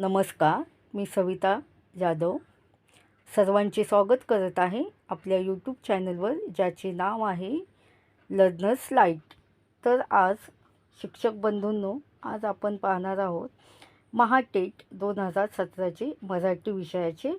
नमस्कार मी सविता जाधव. सर्वांचे स्वागत करत आहे आपल्या यूट्यूब चॅनलवर ज्याचे नाव आहे लर्नर्स लाइट तर आज शिक्षक बंधूंनो आज आपण पाहणार आहोत महाटेट दोन हजार सतराचे मराठी विषयाचे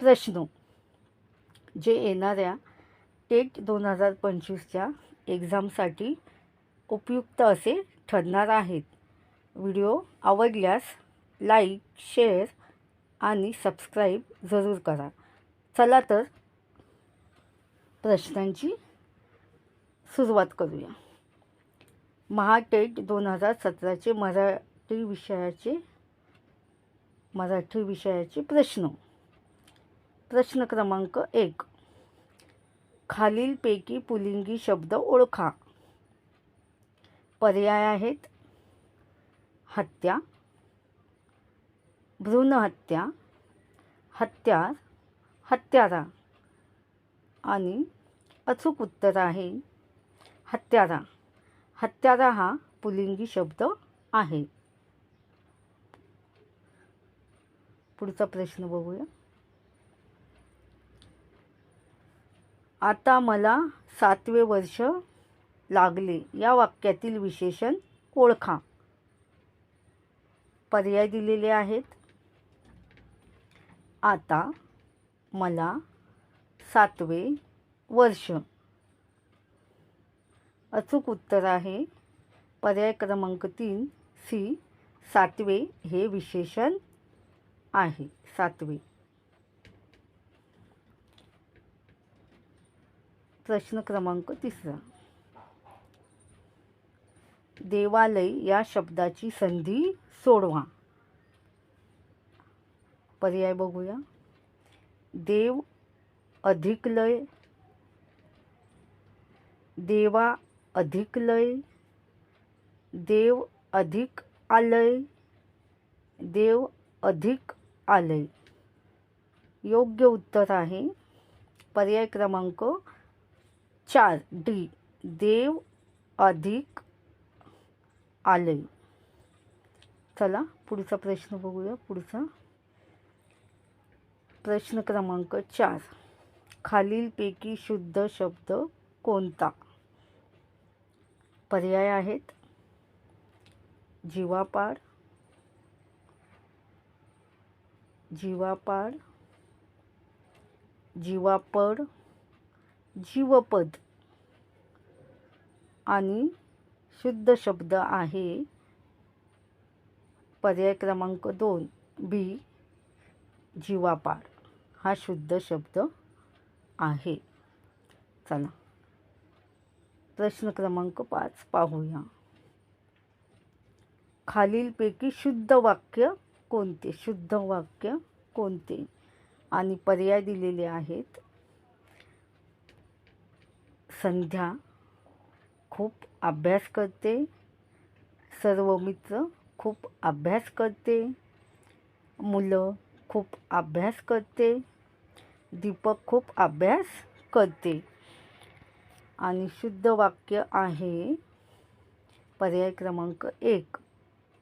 प्रश्न जे येणाऱ्या टेट दोन हजार पंचवीसच्या एक्झामसाठी उपयुक्त असे ठरणार आहेत. व्हिडिओ आवडल्यास लाईक शेअर आणि सबस्क्राईब जरूर करा. चला तर प्रश्नांची सुरुवात करूया. महाटेट दोन हजार सतराचे मराठी विषयाचे मराठी विषयाचे प्रश्न. प्रश्न क्रमांक एक. खालीलपैकी पुलिंगी शब्द ओळखा. पर्याय आहेत हत्या भ्रूणहत्या हत्यार हत्यारा आणि अचूक उत्तर आहे. हत्यारा. हत्यारा हा पुलिंगी शब्द आहे. पुढचा प्रश्न बघूया. आता मला सातवे वर्ष लागले. या वाक्यातील विशेषण ओळखा. पर्याय दिलेले आहेत. आता मला सातवे वर्ष. अचूक उत्तर आहे. पर्याय क्रमांक तीन सी सातवे हे विशेषण आहे. सातवे. प्रश्न क्रमांक तिसरा. देवालय या शब्दाची संधी सोडवा. पर्याय बघूया. देव अधिक लय देवा अधिक लय देव अधिक आलय देव अधिक आलय. योग्य उत्तर आहे. पर्याय क्रमांक चार. डी. देव अधिक आलय. चला पुढचा प्रश्न बघूया. पुढचा. प्रश्न क्रमांक चार. खालीलपैकी शुद्ध शब्द कोणता? पर्याय आहेत. जीवापाड. जीवापाड. जीवापड. जीवपद. आणि शुद्ध शब्द आहे. पर्याय क्रमांक दोन. बी. जीवापाड. हा शुद्ध शब्द आहे. चला. प्रश्न क्रमांक पाच पाहूया. खालीलपैकी शुद्ध वाक्य कोणते? शुद्ध वाक्य कोणते? आणि पर्याय दिलेले आहेत. संध्या खूप अभ्यास करते. सर्व मित्र खूप अभ्यास करते. मुलं खूप अभ्यास करते. दीपक खूप अभ्यास करते. आणि शुद्ध वाक्य आहे पर्याय क्रमांक एक.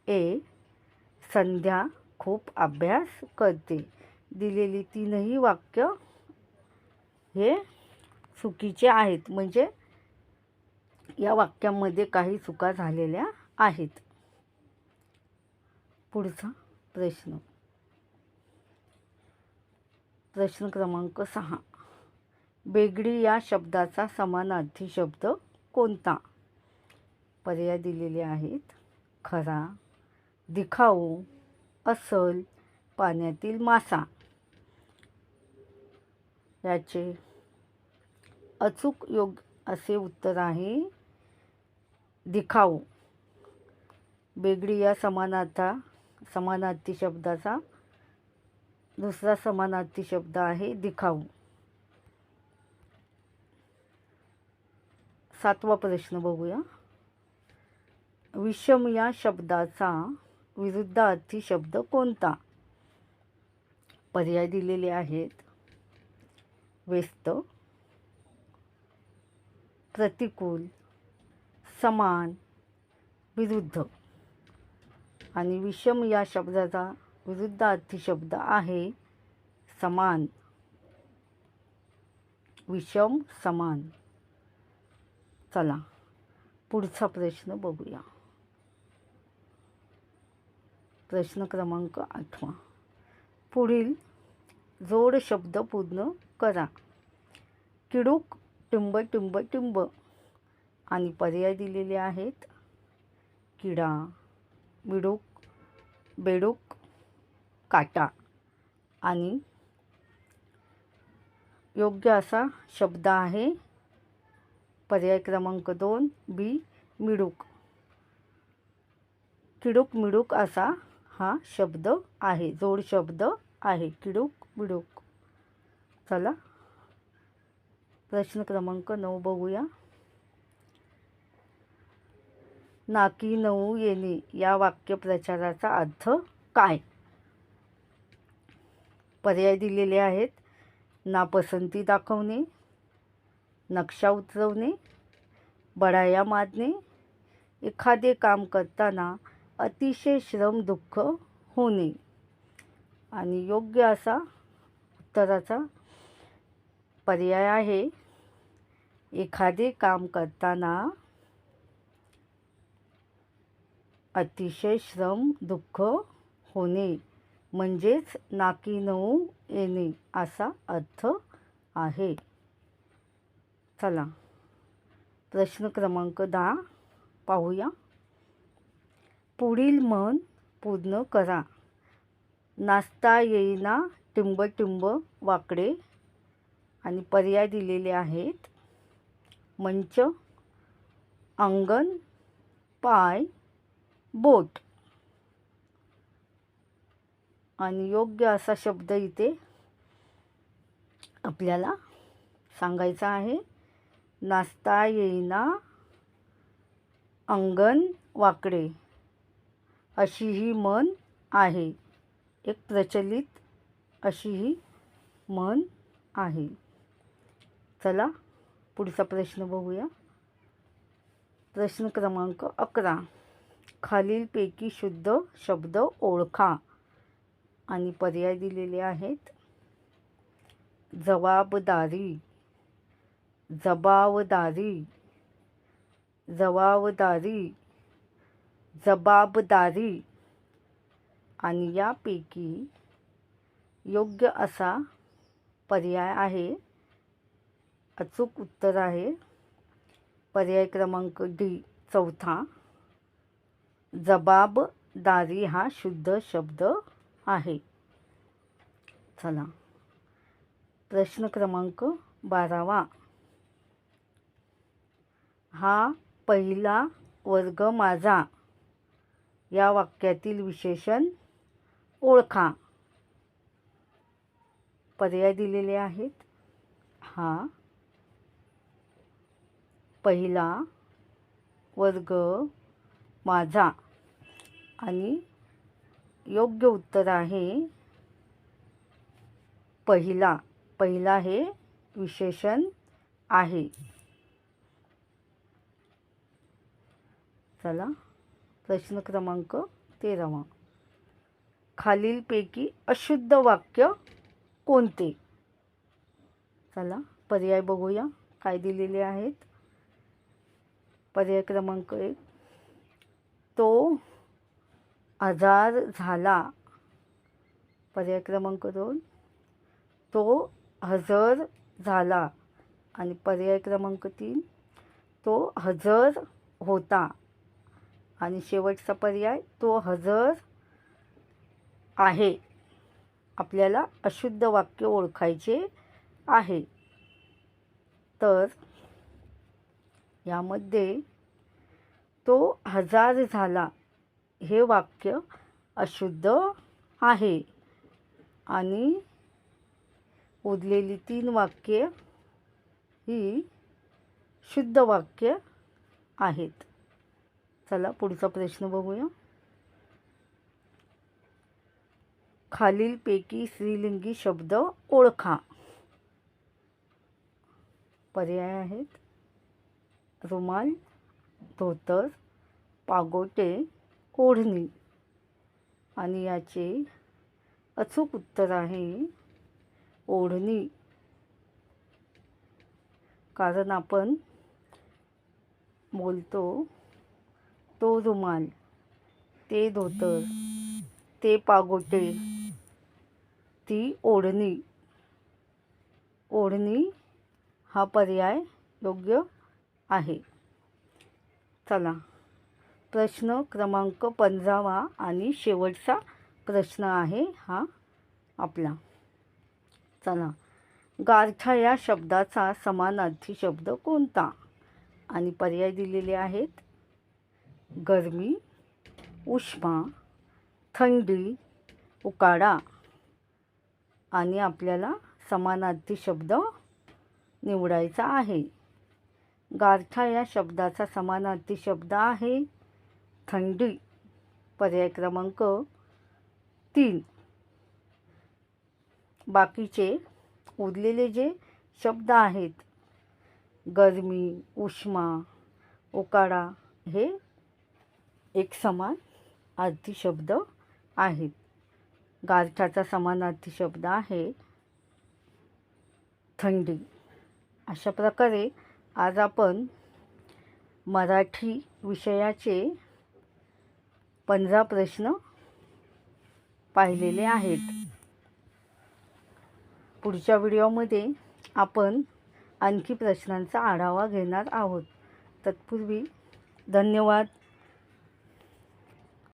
ए संध्या खूप अभ्यास करते. दिलेली तीनही वाक्य हे चुकीचे आहेत. म्हणजे या वाक्यामध्ये काही चुका झालेल्या आहेत. पुढचा प्रश्न. प्रश्न क्रमांक सहा. बेगडी या शब्दाचा समानार्थी शब्द कोणता? पर्याय दिलेले आहेत. खरा दिखाऊ असल पाण्यातील मासा. याचे अचूक योग असे उत्तर आहे दिखाऊ. बेगडी या समानार्था समानार्थी शब्दाचा दुसरा समानार्थी शब्द आहे दिखाऊ. सातवा प्रश्न बघूया. विषम या शब्दाचा विरुद्धार्थी शब्द कोणता? पर्याय दिलेले आहेत. व्यस्त प्रतिकूल समान विरुद्ध. आणि विषम या शब्दाचा विरुद्धार्थी शब्द आहे. समान. विषम समान. चला पुढचा प्रश्न बघूया. प्रश्न क्रमांक आठवा. पुढील जोड शब्द पूर्ण करा. किडूक टिंब टिंब टिंब. आणि पर्याय दिलेले आहेत. किडा बिडूक बेडूक काटा. आणि योग्य असा शब्द आहे. पर्याय क्रमांक दोन बी मिडूक. किडूक मिडूक असा हा शब्द आहे. जोड शब्द आहे. किडूक मिडूक. चला प्रश्न क्रमांक नऊ बघूया. नाकी नऊ येणे या वाक्यप्रचाराचा अर्थ काय? पर्याय दिलेले आहेत. नापसंती दाखवणे नक्षा उतरवणे बढाया मारणे एखादे काम करताना अतिशय श्रम दुःख होणे. आणि योग्य असा उत्तराचा पर्याय आहे. एखादे काम करताना अतिशय श्रम दुःख होणे. म्हणजेच नाकी नऊ येणे असा अर्थ आहे. चला प्रश्न क्रमांक दहा पाहूया. पुढील मन पूर्ण करा. नाचता येईना टिंबटिंब वाकडे. आणि पर्याय दिलेले आहेत. मंच अंगण पाय बोट. आणि योग्य असा शब्द इथे आपल्याला सांगायचा आहे. नाचता येईना अंगण वाकडे अशी ही म्हण आहे. एक प्रचलित अशी ही म्हण आहे. चला पुढचा प्रश्न बघूया. प्रश्न क्रमांक अकरा. खालीलपैकी शुद्ध शब्द ओळखा. आणि पर्याय दिलेले आहेत. जबाबदारी जबाबदारी जबाबदारी जबाबदारी आणि यापैकी योग्य असा पर्याय आहे. अचूक उत्तर आहे. पर्याय क्रमांक डी चौथा. जबाबदारी हा शुद्ध शब्द आहे. चला. प्रश्न क्रमांक बारावा. हा पहिला वर्ग माझा. या वाक्यातील विशेषण ओळखा. पर्याय दिलेले आहेत. हा पहिला वर्ग माझा. आणि योग्य उत्तर आहे. पहिला पहिला हे विशेषण आहे. चला प्रश्न क्रमांक तेरावा. खालीलपैकी अशुद्ध वाक्य कोणते? चला पर्याय बघूया. काय दिलेले आहेत? पर्याय क्रमांक एक. तो आजार झाला. पर्याय क्रमांक दोन. तो हजर झाला. आणि पर्याय क्रमांक तीन तो हजर होता. आणि शेवटचा पर्याय तो हजर आहे. आपल्याला अशुद्ध वाक्य ओळखायचे आहे. तर यामध्ये तो हजार झाला. हे वाक्य अशुद्ध आहे. आणि उरलेली तीन वाक्ये ही शुद्ध वाक्य आहेत. चला पुढचा प्रश्न बघूया. खालीलपैकी स्त्रीलिंगी शब्द ओळखा. पर्याय आहेत. रुमाल धोतर पागोटे ओढणी आणि याचे अचूक उत्तर आहे ओढणी. कारण आपण बोलतो तो रुमाल ते धोतर ते पागोटे ती ओढणी. ओढणी हा पर्याय योग्य आहे. चला. प्रश्न क्रमांक पंधरावा आणि शेवटचा प्रश्न आहे हा आपला. चला. गारठा या शब्दाचा समानार्थी शब्द कोणता? आणि पर्याय दिलेले आहेत. गरमी उष्मा थंडी उकाडा आणि आपल्याला समानार्थी शब्द निवडायचा आहे. गारठा या शब्दाचा समानार्थी शब्द आहे. थंडी पर्याय क्रमांक तीन. बाकीचे उरलेले जे शब्द आहेत गरमी उष्मा उकाडा हे एक समान अर्थी शब्द आहेत. गारठाचा समानार्थी शब्द आहे थंडी. अशा प्रकारे आज आपण मराठी विषयाचे पंधरा प्रश्न पाहिलेले आहेत. पुढच्या व्हिडिओमध्ये आपण आणखी प्रश्नांचा आढावा घेणार आहोत. तत्पूर्वी धन्यवाद.